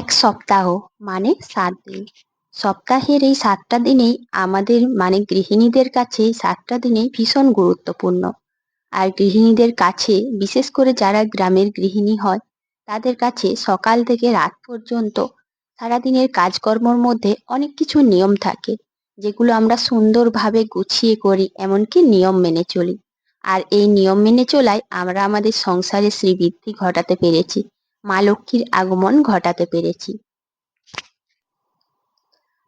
এক সপ্তাহ মানে সাত দিন। সপ্তাহের এই সাতটা দিনেই আমাদের মানে গৃহিণীদের কাছে সাতটা দিনেই ভীষণ গুরুত্বপূর্ণ। আর গৃহিণীদের কাছে, বিশেষ করে যারা গ্রামের গৃহিণী হয়, তাদের কাছে সকাল থেকে রাত পর্যন্ত সারাদিনের কাজকর্মর মধ্যে অনেক কিছু নিয়ম থাকে, যেগুলো আমরা সুন্দরভাবে গুছিয়ে করি, এমনকি নিয়ম মেনে চলি। আর এই নিয়ম মেনে চলায় আমরা আমাদের সংসারে শ্রীবৃদ্ধি ঘটাতে পেরেছি। মা লক্ষ্মীর আগমন ঘটাতে পেরেছি।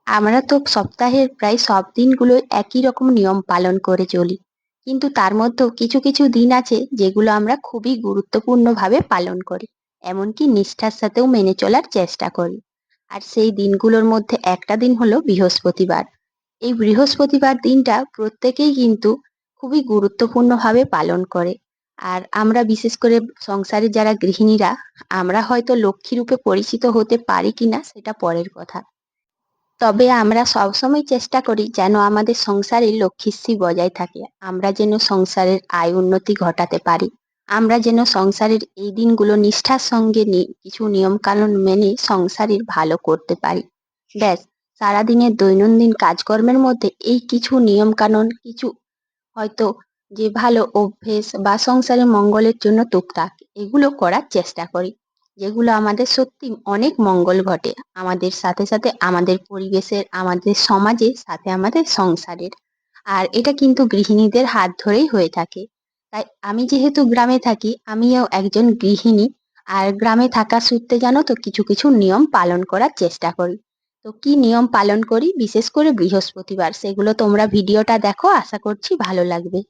আমরা তো সপ্তাহের প্রায় সব দিনগুলো একই রকম নিয়ম পালন করে চলি। কিন্তু তার মধ্যেও কিছু কিছু দিন আছে যেগুলো আমরা খুবই গুরুত্বপূর্ণভাবে পালন করি, এমনকি নিষ্ঠার সাথেও মেনে চলার চেষ্টা করি। আর সেই দিনগুলোর মধ্যে একটা দিন হলো বৃহস্পতিবার। এই বৃহস্পতিবার দিনটা প্রত্যেকেই কিন্তু খুবই গুরুত্বপূর্ণভাবে পালন করে। আর আমরা বিশেষ করে সংসারে যারা গৃহিণীরা, আমরা হয়তো লক্ষ্মী রূপে পরিচিত হতে পারি কিনা সেটা পরের কথা। তবে আমরা সবসময় চেষ্টা করি যেন আমাদের সংসারে লক্ষ্মীশ্রী বজায় থাকে। আমরা যেন সংসারের আয় উন্নতি ঘটাতে পারি। আমরা যেন সংসারের এই দিনগুলো নিষ্ঠার সঙ্গে কিছু নিয়ম কানুন মেনে সংসারের ভালো করতে পারি। ব্যাস, সারাদিনের দৈনন্দিন কাজকর্মের মধ্যে এই কিছু নিয়ম কানুন কিছু হয়তো যে ভালো অভ্যেস বা সংসারের মঙ্গলের জন্য টুকটাক এগুলো করার চেষ্টা করি। যেগুলো আমাদের সত্যি অনেক মঙ্গল ঘটে। আমাদের সাথে সাথে আমাদের পরিবেশের, আমাদের সমাজের সাথে আমাদের সংসারের। আর এটা কিন্তু গৃহিণীদের হাত ধরেই হয়ে থাকে। তাই আমি যেহেতু গ্রামে থাকি, আমিও একজন গৃহিণী। আর গ্রামে থাকা সূত্রে জানো তো, কিছু কিছু নিয়ম পালন করার চেষ্টা করি। তো কি নিয়ম পালন করি? বিশেষ করে বৃহস্পতিবার। সেগুলো তোমরা ভিডিওটা দেখো, আশা করছি ভালো লাগবে।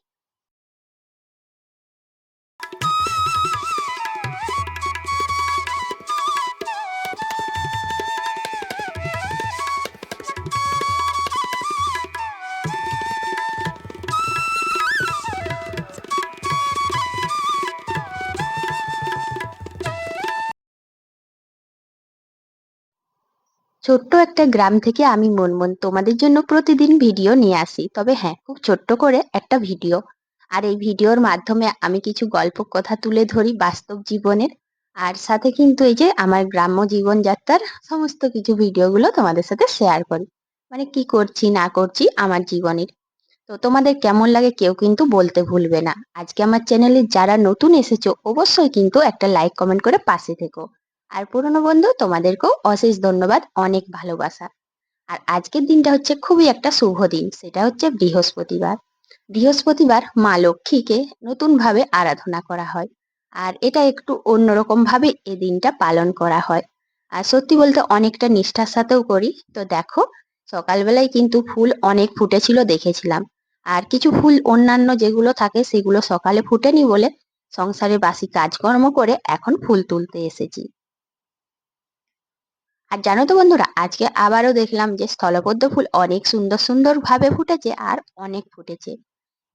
ছোট্ট একটা গ্রাম থেকে আমি মনমন তোমাদের জন্য প্রতিদিন ভিডিও নিয়ে আসি। তবে হ্যাঁ খুব ছোট্ট করে একটা ভিডিও। আর এই ভিডিওর মাধ্যমে আমি কিছু গল্প কথা তুলে ধরি বাস্তব জীবনের। আর সাথে কিন্তু এই যে আমার গ্রাম্য জীবনযাত্রার সমস্ত কিছু ভিডিওগুলো তোমাদের সাথে শেয়ার করি। মানে কি করছি, না করছি আমার জীবনের। তো তোমাদের কেমন লাগে কেউ কিন্তু বলতে ভুলবে না। আজকে আমার চ্যানেলে যারা নতুন এসেছ, অবশ্যই কিন্তু একটা লাইক কমেন্ট করে পাশে থেকো। আর পুরনো বন্ধু, তোমাদেরকেও অশেষ ধন্যবাদ, অনেক ভালোবাসা। আর আজকের দিনটা হচ্ছে খুবই একটা শুভ দিন, সেটা হচ্ছে বৃহস্পতিবার। বৃহস্পতিবার মা লক্ষ্মীকে নতুনভাবে আরাধনা করা হয়, আর এটা একটু অন্যরকম ভাবে এই দিনটা পালন করা হয়। আর সত্যি বলতে অনেকটা নিষ্ঠার সাথেও করি। তো দেখো, সকালবেলায় কিন্তু ফুল অনেক ফুটেছিল দেখেছিলাম। আর কিছু ফুল অন্যান্য যেগুলো থাকে, সেগুলো সকালে ফুটেনি বলে সংসারে বাসি কাজকর্ম করে এখন ফুল তুলতে এসেছি। আর জানো তো বন্ধুরা, আজকে আবারও দেখলাম যে স্থলপদ্ম ফুল অনেক সুন্দর সুন্দর ভাবে ফুটেছে আর অনেক ফুটেছে।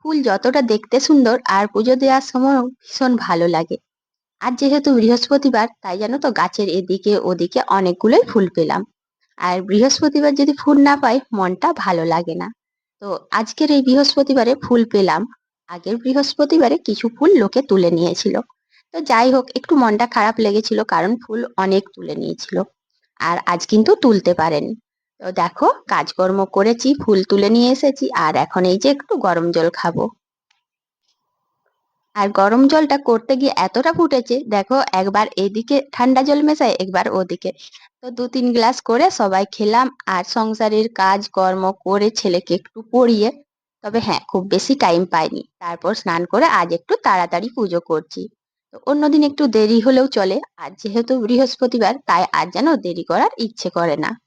ফুল যতটা দেখতে সুন্দর আর পুজো দেওয়ার সময় ভীষণ ভালো লাগে। আর যেহেতু বৃহস্পতিবার, তাই জানো তো গাছের এদিকে ওদিকে অনেকগুলোই ফুল পেলাম। আর বৃহস্পতিবার যদি ফুল না পাই, মনটা ভালো লাগে না। তো আজকের এই বৃহস্পতিবারে ফুল পেলাম। আগের বৃহস্পতিবারে কিছু ফুল লোকে তুলে নিয়েছিল। তো যাই হোক, একটু মনটা খারাপ লেগেছিল কারণ ফুল অনেক তুলে নিয়েছিল। আর আজ কিন্তু তুলতে পারেন। তো দেখো, কাজকর্ম করেছি, ফুল তুলে নিয়ে এসেছি, আর এখন এই যে একটু গরম জল খাব। আর গরম জলটা করতে গিয়ে এতটা ফুটেছে, দেখো একবার এদিকে ঠান্ডা জল মেশাই একবার ওদিকে। তো দু তিন গ্লাস করে সবাই খেলাম, আর সংসারের কাজ কর্ম করে ছেলেকে একটু পড়িয়ে, তবে হ্যাঁ খুব বেশি টাইম পাইনি। তারপর স্নান করে আজ একটু তাড়াতাড়ি পুজো করছি। অন্যদিন একটু দেরি হলেও চলে। আর যেহেতু বৃহস্পতিবার, তাই আর যেন দেরি করার ইচ্ছে করে না।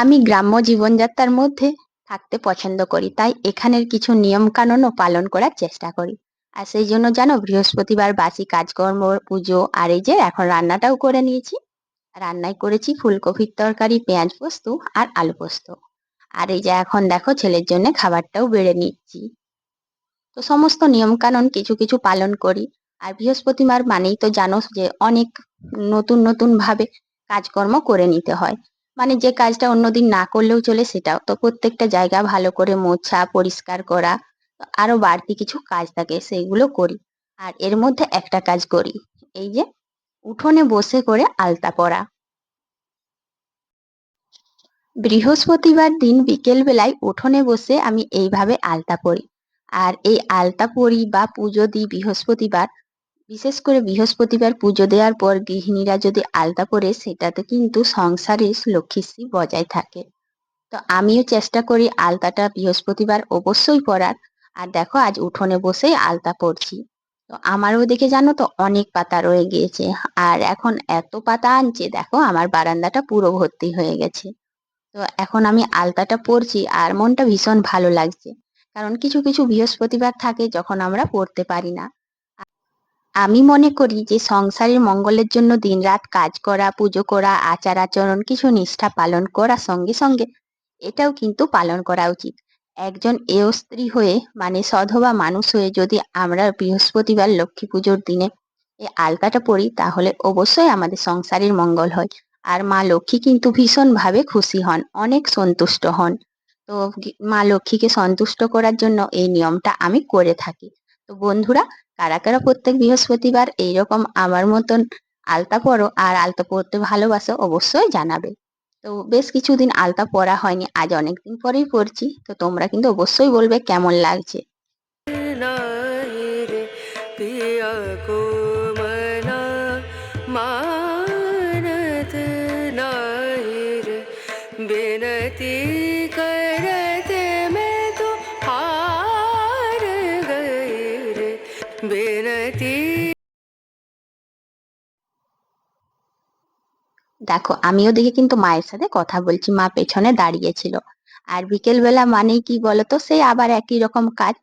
আমি গ্রাম্য জীবনযাত্রার মধ্যে থাকতে পছন্দ করি, তাই এখানের কিছু নিয়ম কানুনও পালন করার চেষ্টা করি। আর সেই জন্য জানো, বৃহস্পতিবার বাসি কাজকর্ম, পুজো আর এই যে এখন রান্নাটাও করে নিয়েছি। রান্নায় করেছি ফুলকপির তরকারি, পেঁয়াজ পোস্ত আর আলু পোস্ত। আর এই যে এখন দেখো ছেলের জন্য খাবারটাও বেড়ে নিচ্ছি। তো সমস্ত নিয়মকানুন কিছু কিছু পালন করি। আর বৃহস্পতিবার মানেই তো জানো যে অনেক নতুন নতুন ভাবে কাজকর্ম করে নিতে হয়। মানে যে কাজটা অন্যদিন না করলেও চলে সেটাও। তো প্রত্যেকটা জায়গা ভালো করে মোছা, পরিষ্কার করা, আরও বাড়তি কিছু কাজ থাকে সেইগুলো করি। আর এর মধ্যে একটা কাজ করি, এই যে উঠোনে বসে করে আলতা পরা। বৃহস্পতিবার দিন বিকেল বেলায় উঠোনে বসে আমি এইভাবে আলতা পরি। আর এই আলতা পরি বা পুজো দিই বৃহস্পতিবার বিশেষ করে বৃহস্পতিবার পুজো দেওয়ার পর গৃহিণীরা যদি আলতা পরে, সেটাতে কিন্তু সংসারে লক্ষ্মীশ্রী বজায় থাকে। তো আমিও চেষ্টা করি আলতাটা বৃহস্পতিবার অবশ্যই পরার। আর দেখো, আজ উঠোনে বসেই আলতা পরছি। তো আমারও দেখে জানো তো, অনেক পাতা রয়ে গিয়েছে। আর এখন এত পাতা আনছে, দেখো, আমার বারান্দাটা পুরো ভর্তি হয়ে গেছে। তো এখন আমি আলতাটা পরছি আর মনটা ভীষণ ভালো লাগছে। কারণ কিছু কিছু বৃহস্পতিবার থাকে যখন আমরা পড়তে পারি না। আমি মনে করি যে সংসারের মঙ্গলের জন্য দিনরাত কাজ করা, পুজো করা, আচার আচরণ, কিছু নিষ্ঠা পালন করার সঙ্গে সঙ্গে। এটাও কিন্তু পালন করা উচিত। একজন এও স্ত্রী হয়ে মানে সধবা মানুষ হয়ে যদি আমরা বৃহস্পতিবার লক্ষ্মী পুজোর দিনে এই আলতাটা পড়ি তাহলে অবশ্যই আমাদের সংসারের মঙ্গল হয়। আর মা লক্ষ্মী কিন্তু ভীষণভাবে খুশি হন, অনেক সন্তুষ্ট হন। তো মা লক্ষ্মীকে সন্তুষ্ট করার জন্য এই নিয়মটা আমি করে থাকি। তো বন্ধুরা, কারা কারা প্রত্যেক বৃহস্পতিবার এইরকম আমার মতন আলতা পরো আর আলতা পরতে ভালোবাসো অবশ্যই জানাবে। তো বেশ কিছুদিন আলতা পরা হয়নি, আজ অনেকদিন পরেই পড়ছি তো তোমরা কিন্তু অবশ্যই বলবে কেমন লাগছে। বিনতি দেখো, আমিও দেখে কিন্তু মায়ের সাথে কথা বলছি। মা পেছনে দাঁড়িয়েছিল। আর বিকেল বেলা মানেই কি বলতো সেই আবার একই রকম কাজ।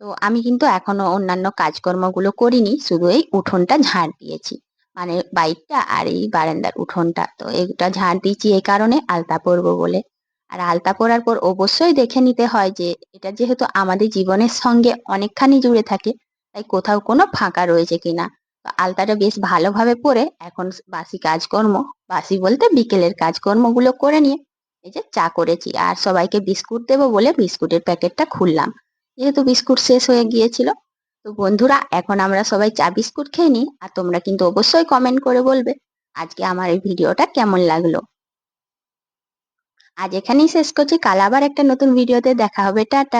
তো আমি কিন্তু এখনও অন্যান্য কাজকর্মগুলো করিনি, শুধু এই উঠোনটা ঝাড় দিয়েছি। মানে বাইকটা আর এই বারান্দার উঠোনটা। তো এটা ঝাড় দিয়েছি এই কারণে আলতা পরবো বলে। আর আলতা পরার পর অবশ্যই দেখে নিতে হয় যে, এটা যেহেতু আমাদের জীবনের সঙ্গে অনেকখানি জুড়ে থাকে, তাই কোথাও কোনো ফাঁকা রয়েছে কিনা। আলতাটা বেশ ভালোভাবে পরে এখন বাসি কাজকর্ম, বাসি বলতে বিকেলের কাজকর্মগুলো করে নিয়ে এই যে চা করেছি। আর সবাইকে বিস্কুট দেবো বলে বিস্কুটের প্যাকেটটা খুললাম। যেহেতু বিস্কুট শেষ হয়ে গিয়েছিল, তো বন্ধুরা এখন আমরা সবাই চা বিস্কুট খেয়ে নিই আর তোমরা কিন্তু অবশ্যই কমেন্ট করে বলবে আজকে আমার এই ভিডিওটা কেমন লাগল। আজ এখানেই শেষ করছি। কাল আবার একটা নতুন ভিডিওতে দেখা হবে। টাটা।